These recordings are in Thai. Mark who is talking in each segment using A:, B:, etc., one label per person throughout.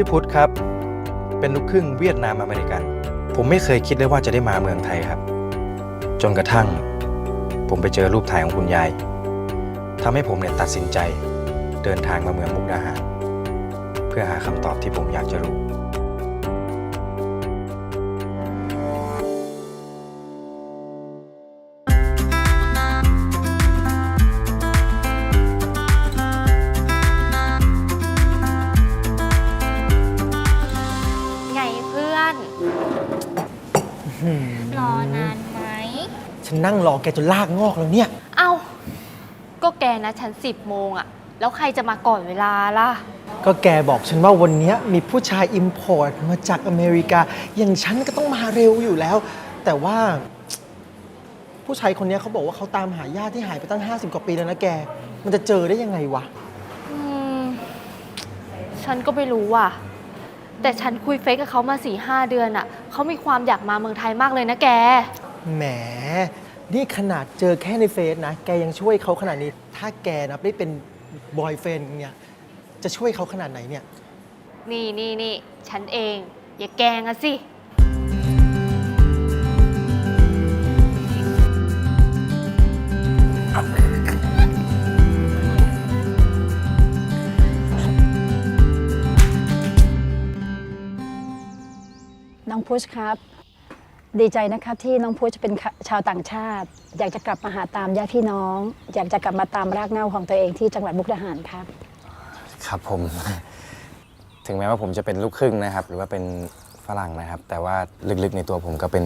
A: ชื่อพุทธครับ เป็นลูกครึ่งเวียดนามอเมริกัน ผมไม่เคยคิดเลยว่าจะได้มาเมืองไทยครับ จนกระทั่ง ผมไปเจอรูปถ่ายของคุณยายทำให้ผมเนี่ยตัดสินใจ เดินทางมาเมืองมุกดาหาร เพื่อหาคำตอบที่ผมอยากจะรู้
B: นนั่
C: งรอแกจนลากงอกแล้วเนี่ย
B: เอ้า ก็แกนะฉันสิบโมงอะแล้วใครจะมาก่อนเวลาล่ะ
C: ก็แกบอกฉันว่าวันเนี้ยมีผู้ชายอิมพอร์ตมาจากอเมริกา อย่างฉันก็ต้องมาเร็วอยู่แล้ว แต่ว่า ผู้ชายคนเนี้ยเขาบอกว่าเขาตามหาญาติที่หายไปตั้ง 50 กว่าปีแล้วนะแก มันจะเจอได้ยังไงวะ
B: อืม ฉันก็ไม่รู้ว่ะ แต่ฉันคุยเฟซกับเขามาสี่ห้าเดือนอะเขามีความอยากมาเมืองไทยมากเลยนะแก
C: แหม นี่ขนาดเจอแค่ในเฟซนะ แกยังช่วยเขาขนาดนี้ ถ้าแกนะได้เป็นบอยเฟนเนี่ย จะช่วยเขาขนาดไหนเนี่ย
B: นี่นี่นี่ฉันเอง อย่าแกล้งอะสิ
D: น้องพุชครับ ดีใจนะครับที่น้องพุชเป็นชาวต่างชาติ อยากจะกลับมาหาตามญาติพี่น้อง อยากจะกลับมาตามรากเหง้าของตัวเองที่จังหวัดมุกดาหารครับ
A: ครับผม ถึงแม้ว่าผมจะเป็นลูกครึ่งนะครับ หรือว่าเป็นฝรั่งนะครับ แต่ว่าลึกๆในตัวผมก็เป็น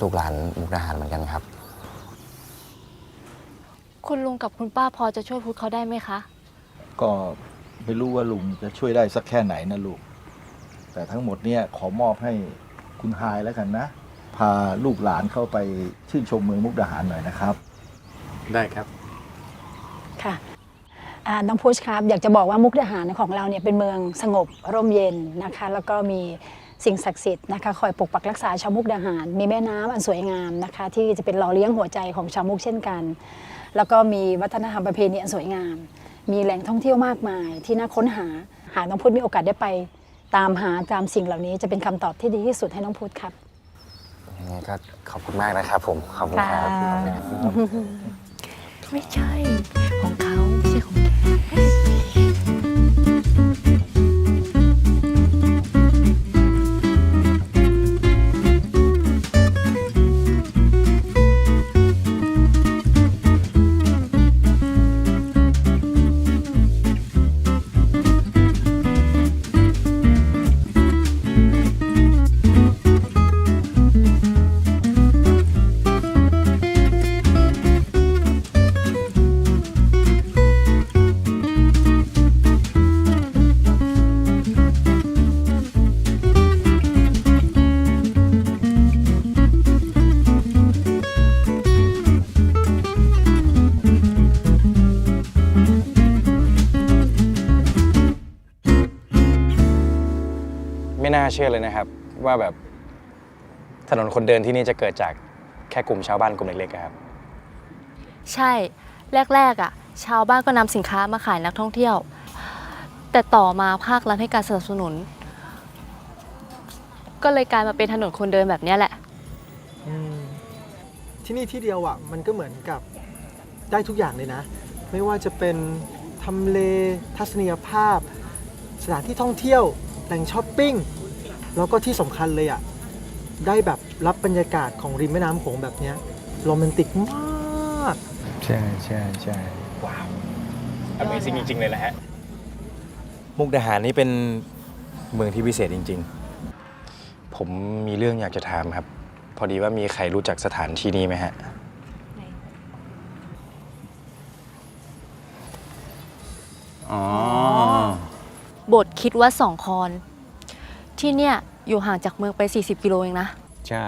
A: ลูกหลานมุกดาหารเหมือนกันครับ
B: คุณลุงกับคุณป้าพอจะช่วยพูดเขาได้ไหมคะ
E: ก็ไม่รู้ว่าลุงจะช่วยได้สักแค่ไหนนะลูกแต่ทั้งหมดเนี่ยขอมอบให้คุณฮายแล้วกันนะ พาลูกหลานเข้าไปชื่นชมเมืองมุกดาหารหน่อยนะครับ
A: ได้ครับ
D: ค่ะอ่าน้องพุชครับ อยากจะบอกว่ามุกดาหารของเราเนี่ยเป็นเมืองสงบร่มเย็นนะคะ แล้วก็มีสิ่งศักดิ์สิทธิ์นะคะคอยปกปักรักษาชาวมุกดาหาร มีแม่น้ำอันสวยงามนะคะ ที่จะเป็นหล่อเลี้ยงหัวใจของชาวมุกเช่นกัน แล้วก็มีวัฒนธรรมประเพณีอันสวยงาม มีแหล่งท่องเที่ยวมากมาย ที่น่าค้นหาหากน้องพุทธมีโอกาสได้ไป ตามหาตามสิ่งเหล่านี้จะเป็นคำตอบที่ดีที่สุดให้น้องพุทธครับ
A: ยังไงก็ขอบคุณมากนะครับผม ขอบคุณครับ
D: ค่ะ
A: ขอบคุณครับ
B: ไม่ใช่ของเขา
A: เชื่อเลยนะครับ ว่าแบบถนนคนเดินที่นี่จะเกิดจากแค่กลุ่มชาวบ้านกลุ่มเล็กๆอะครับ
B: ใช่ แรก ๆอะชาวบ้านก็นำสินค้ามาขายนักท่องเที่ยว แต่ต่อมาภาครัฐให้การสนับสนุน ก็เลยกลายมาเป็นถนนคนเดินแบบเนี้ยแหละ
C: อืมที่นี่ที่เดียวอะมันก็เหมือนกับได้ทุกอย่างเลยนะ ไม่ว่าจะเป็นทำเล ทัศนียภาพ สถานที่ท่องเที่ยวแหล่งช้อปปิ้ง แล้วก็ที่สำคัญเลยอะ ได้แบบรับบรรยากาศของริมแม่น้ำโขงแบบเนี้ยโรแมนติกมาก
E: ใช่ใช่ใช่
A: ว้าว Amazing จริง ๆ เลยแหละฮะ มุกดาหารนี่เป็นเมืองที่พิเศษจริง ๆ ผมมีเรื่องอยากจะถามครับ พอดีว่ามีใครรู้จักสถานที่นี้ไหมฮะ อ๋อ
B: โบทคิดว่าสองคอน ที่เนี่ยอยู่ห่างจากเมืองไป 40 กิโลเองนะ
F: ใช่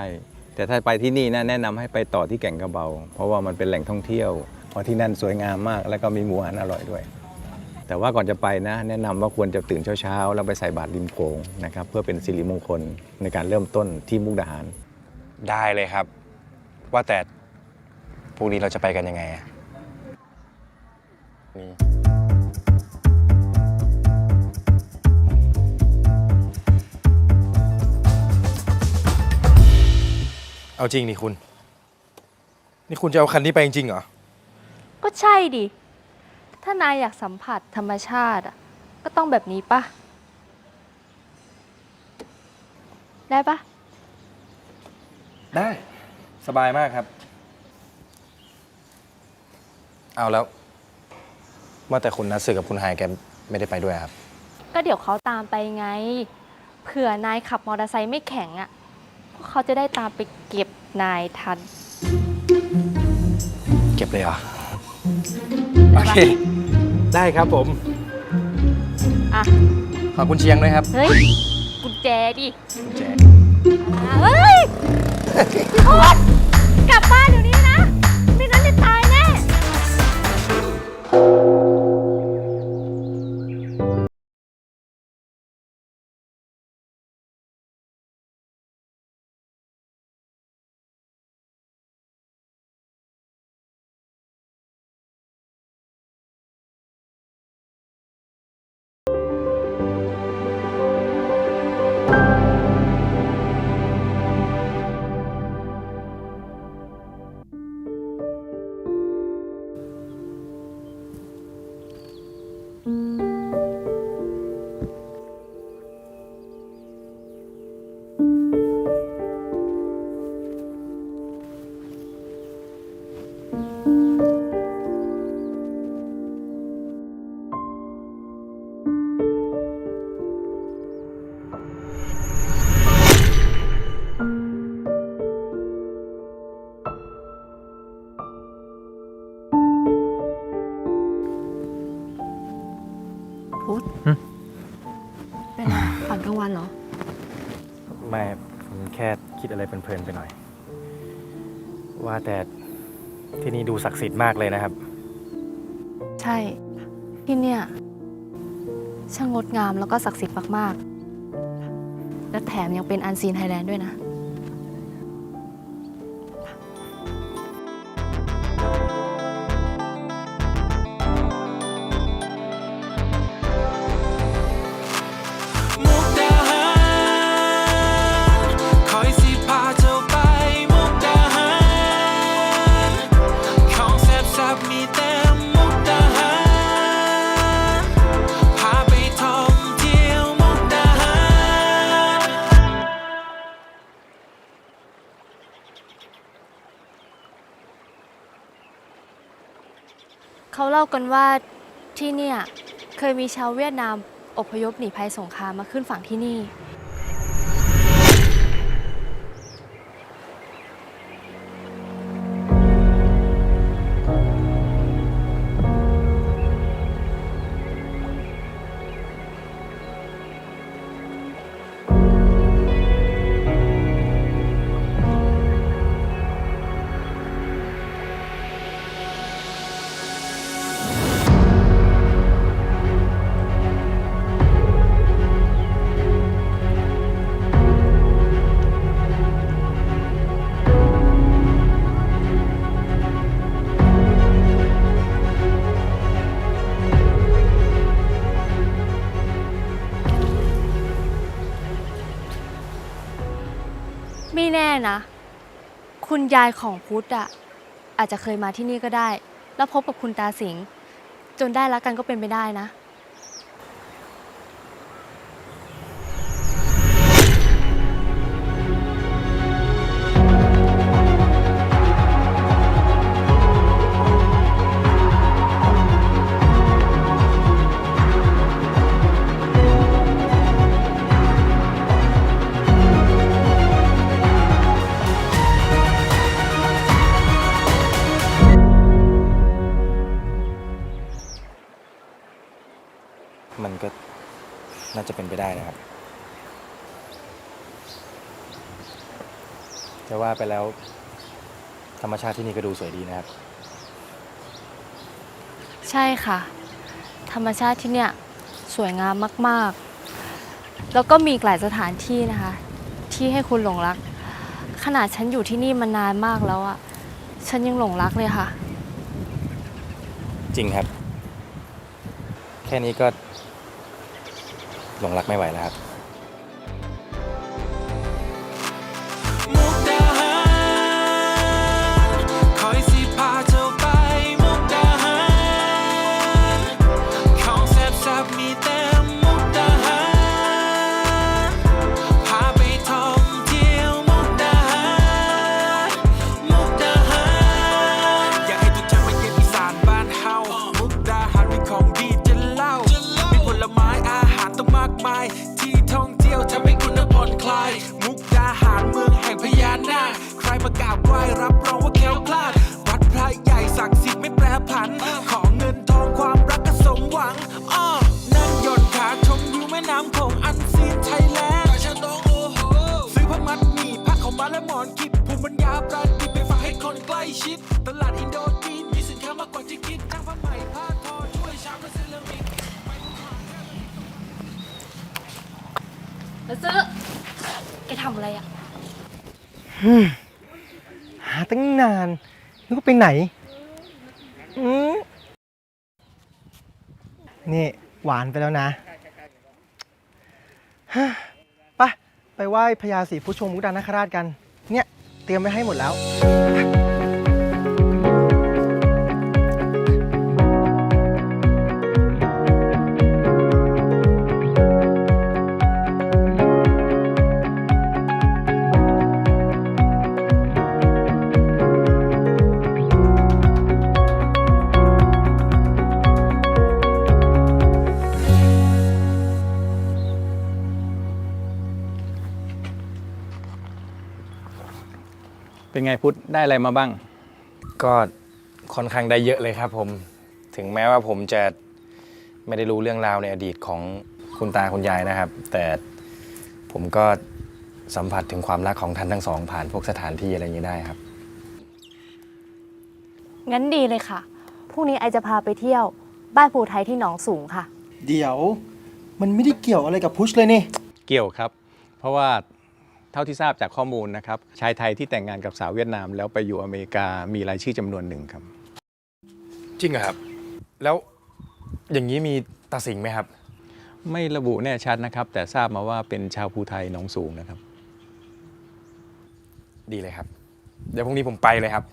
F: แต่ถ้าไปที่นี่นะแนะนำให้ไปต่อที่แก่งกระเบา เพราะว่ามันเป็นแหล่งท่องเที่ยว เพราะที่นั่นสวยงามมาก แล้วก็มีหมูอาหารอร่อยด้วย แต่ว่าก่อนจะไปนะ แนะนำว่าควรจะตื่นเช้าๆ แล้วไปใส่บาตรริมโขงนะครับเพื่อเป็นสิริมงคลในการเริ่มต้นที่มุกดาหาร
A: ได้เลยครับ ว่าแต่พรุ่งนี้เราจะไปกันยังไงอะนี่ เอาจริงนี่คุณ นี่คุณจะเอาคันนี้ไปจริงๆเหรอ
B: ก็ใช่ดิ ถ้านายอยากสัมผัสธรรมชาติอะก็ต้องแบบนี้ปะ ได้ปะ
A: ได้ สบายมากครับ เอาแล้ว ว่าแต่คุณนัทสือกับคุณไฮายแกไม่ได้ไปด้วยครับ
B: ก็เดี๋ยวเขาตามไปไง เผื่อนายขับมอเตอร์ไซค์ไม่แข็งอะพวก เขาจะได้ตามไปเก็บนายทัน
A: เก็บเลยเหรอ
B: ได้
A: โอ
B: ปะ
A: เค ได้ครับผม
B: อะ
A: ขอบคุณเชียงด้วยครับ
B: เฮ้ย กุญแจดิ
A: กุญแจ
B: เฮ้ยโอ๊ตกลับบ้าน เพลิน
A: ๆไปหน่อย ว่าแต่ที่นี่ดูศักดิ์สิทธิ์มากเลยนะครับ
B: ใช่ ที่เนี่ย ช่างงดงามแล้วก็ศักดิ์สิทธิ์มาก ๆ และแถมยังเป็นอันซีนไทยแลนด์ด้วยนะ
G: เขาเล่า
B: กันว่าที่เนี่ยเคยมีชาวเวียดนามอพยพหนีภัยสงครามมาขึ้นฝั่งที่นี่ คุณยายของพุทธอะอาจจะเคยมาที่นี่ก็ได้ แล้วพบกับคุณตาสิงห์จนได้รักกันก็เป็นไปได้นะ
A: ไปแล้ว ธรรมชาติที่นี่ก็ดูสวยดีนะครับ
B: ใช่ค่ะ ธรรมชาติที่เนี่ยสวยงามมากๆ แล้วก็มีอีกหลายสถานที่นะคะ ที่ให้คุณหลงรัก ขนาดฉันอยู่ที่นี่มานานมากแล้วอะฉันยังหลงรักเลยค่ะ
A: จริงครับ แค่นี้ก็หลงรักไม่ไหวแล้วครับ
G: นคิดภูมิปัญญาประดิษฐ์ไปฝากให้คนใกล้ชิด ตลาดอินโดจีนมีสินค้ามากกว่าที่คิดทั้งผ้าไหมผ้าทอช่วยชาวและเซรามิก
B: แล้วซื้อ แกทำอะไรอะ
C: หาตั้งนานนึกว่าไปไหนอืมนี่หวานไปแล้วนะฮะไปไปไหว้พญาศรีพุทธชงมุกดานคราชกัน เตรียมไว้ให้หมดแล้ว
F: ไงพุทธได้อะไรมาบ้าง
A: ก็ค่อนข้างได้เยอะเลยครับผม ถึงแม้ว่าผมจะไม่ได้รู้เรื่องราวในอดีตของคุณตาคุณยายนะครับ แต่ผมก็สัมผัสถึงความรักของท่านทั้งสอง ผ่านพวกสถานที่อะไรอย่างนี้ได้ครับ
B: งั้นดีเลยค่ะ พรุ่งนี้ไอจะพาไปเที่ยว บ้านภูไทยที่หนองสูงค่ะ
C: เดี๋ยว มันไม่ได้เกี่ยวอะไรกับพุชเลยนี่
F: เกี่ยวครับ เพราะว่าเท่าที่ทราบจากข้อมูลนะครับชายไทยที่แต่งงานกับสาวเวียดนาม แล้วไปอยู่อเมริกามีรายชื่อจำนวนหนึ่งครับ
A: จริงเหรอครับ แล้วอย่างนี้มีตาสิงห์ไหมครับ
F: ไม่ระบุแน่ชัดนะครับ แต่ทราบมาว่าเป็นชาวภูไทยหนองสูงนะครับ
A: ดีเลยครับ เดี๋ยวพรุ่งนี้ผมไปเลยครับ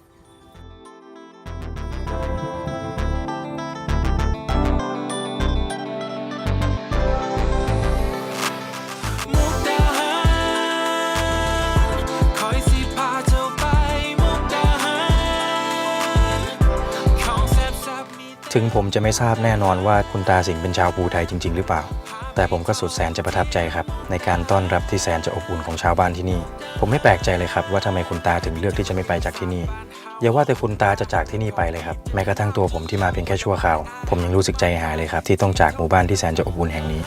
A: ถึงผมจะไม่ทราบแน่นอนว่าคุณตาสิงห์เป็นชาวภูไทยจริง ๆ หรือเปล่า แต่ผมก็สุดแสนจะประทับใจครับ ในการต้อนรับที่แสนจะอบอุ่นของชาวบ้านที่นี่ ผมไม่แปลกใจเลยครับว่าทำไมคุณตาถึงเลือกที่จะไม่ไปจากที่นี่ อย่าว่าแต่คุณตาจะจากที่นี่ไปเลยครับ แม้กระทั่งตัวผมที่มาเพียงแค่ชั่วคราว ผมยังรู้สึกใจหายเลยครับที่ต้องจากหมู่บ้านที่แสนจะอบอุ่นแห่งนี้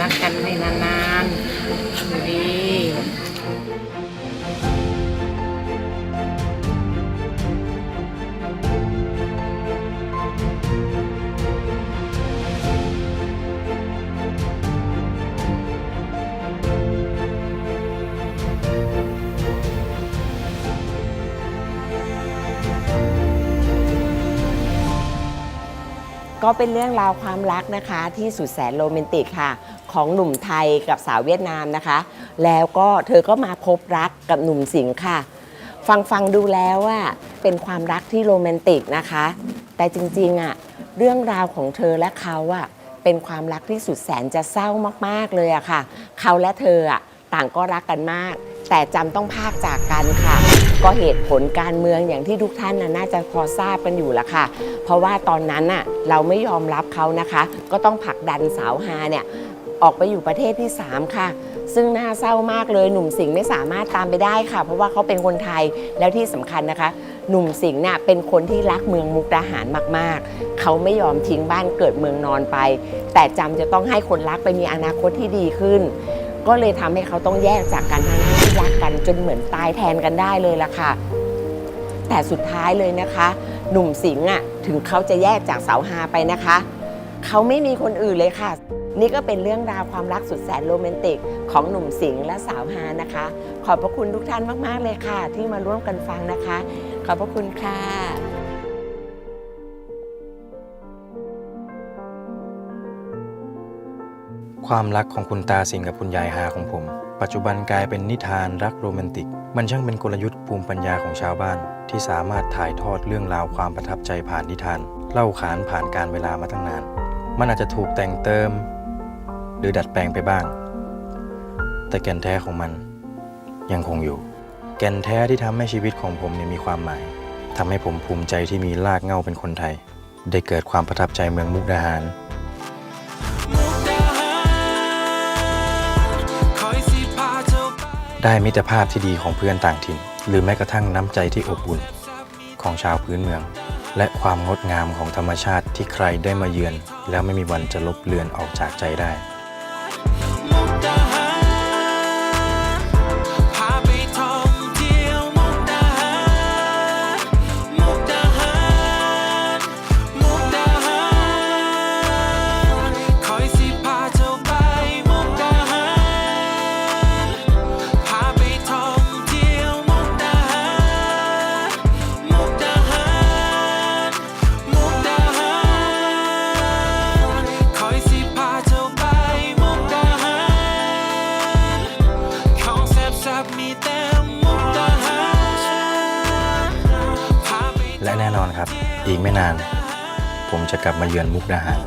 H: รักกันให้นาน ก็เป็นเรื่องราวความรักนะคะที่สุดแสนโรแมนติกค่ะ ของหนุ่มไทยกับสาวเวียดนามนะคะ แล้วก็เธอก็มาพบรักกับหนุ่มสิงห์ค่ะ ฟังฟังดูแล้วว่าเป็นความรักที่โรแมนติกนะคะ แต่จริงๆอะเรื่องราวของเธอและเขาอะเป็นความรักที่สุดแสนจะเศร้ามากๆเลยอะค่ะ เขาและเธออะต่างก็รักกันมาก แต่จำต้องพากจากกันค่ะ ก็เหตุผลการเมืองอย่างที่ทุกท่านน่าจะพอทราบกันอยู่ละค่ะ เพราะว่าตอนนั้นน่ะเราไม่ยอมรับเขานะคะ ก็ต้องผลักดันสาวฮาเนี่ยออกไปอยู่ประเทศที่ 3 ค่ะ ซึ่งน่าเศร้ามากเลยหนุ่มสิงห์ไม่สามารถตามไปได้ค่ะ เพราะว่าเขาเป็นคนไทยแล้วที่สำคัญนะคะ หนุ่มสิงห์เนี่ยเป็นคนที่รักเมืองมุกดาหารมากๆ เขาไม่ยอมทิ้งบ้านเกิดเมืองนอนไป แต่จำจะต้องให้คนรักไปมีอนาคตที่ดีขึ้น ก็เลยทำให้เขาต้องแยกจากกันทั้ง รักกันจนเหมือนตายแทนกันได้เลยล่ะค่ะ แต่สุดท้ายเลยนะคะ หนุ่มสิงห์อะถึงเขาจะแยกจากสาวฮาไปนะคะ เขาไม่มีคนอื่นเลยค่ะ นี่ก็เป็นเรื่องราวความรักสุดแสนโรแมนติก ของหนุ่มสิงห์และสาวฮานะคะ ขอบพระคุณทุกท่านมาก ๆ เลยค่ะ ที่มาร่วมกันฟังนะคะ ขอบพระคุณค่ะ
A: ความรักของคุณตาสิงกับคุณยายฮาของผม ปัจจุบันกลายเป็นนิทานรักโรแมนติก มันช่างเป็นกลยุทธ์ภูมิปัญญาของชาวบ้าน ที่สามารถถ่ายทอดเรื่องราวความประทับใจผ่านนิทาน เล่าขานผ่านการเวลามาตั้งนาน มันอาจจะถูกแต่งเติม หรือดัดแปลงไปบ้าง แต่แก่นแท้ของมัน ยังคงอยู่ แก่นแท้ที่ทำให้ชีวิตของผมมีความหมายทำให้ผมภูมิใจที่มีรากเหง้าเป็นคนไทย
G: ได้เกิดความประทับใจเมืองมุกดาหาร
A: ได้
G: มิตรภาพที่ดีของเพื่อนต่างถิ่น หรือแม้กระทั่งน้ำใจที่อบอุ่นของชาวพื้นเมือง และความงดงามของธรรมชาติที่ใครได้มาเยือน แล้วไม่มีวันจะลบเลือนออกจากใจได้
A: จะ
G: กลับมาเยือนมุกดาหาร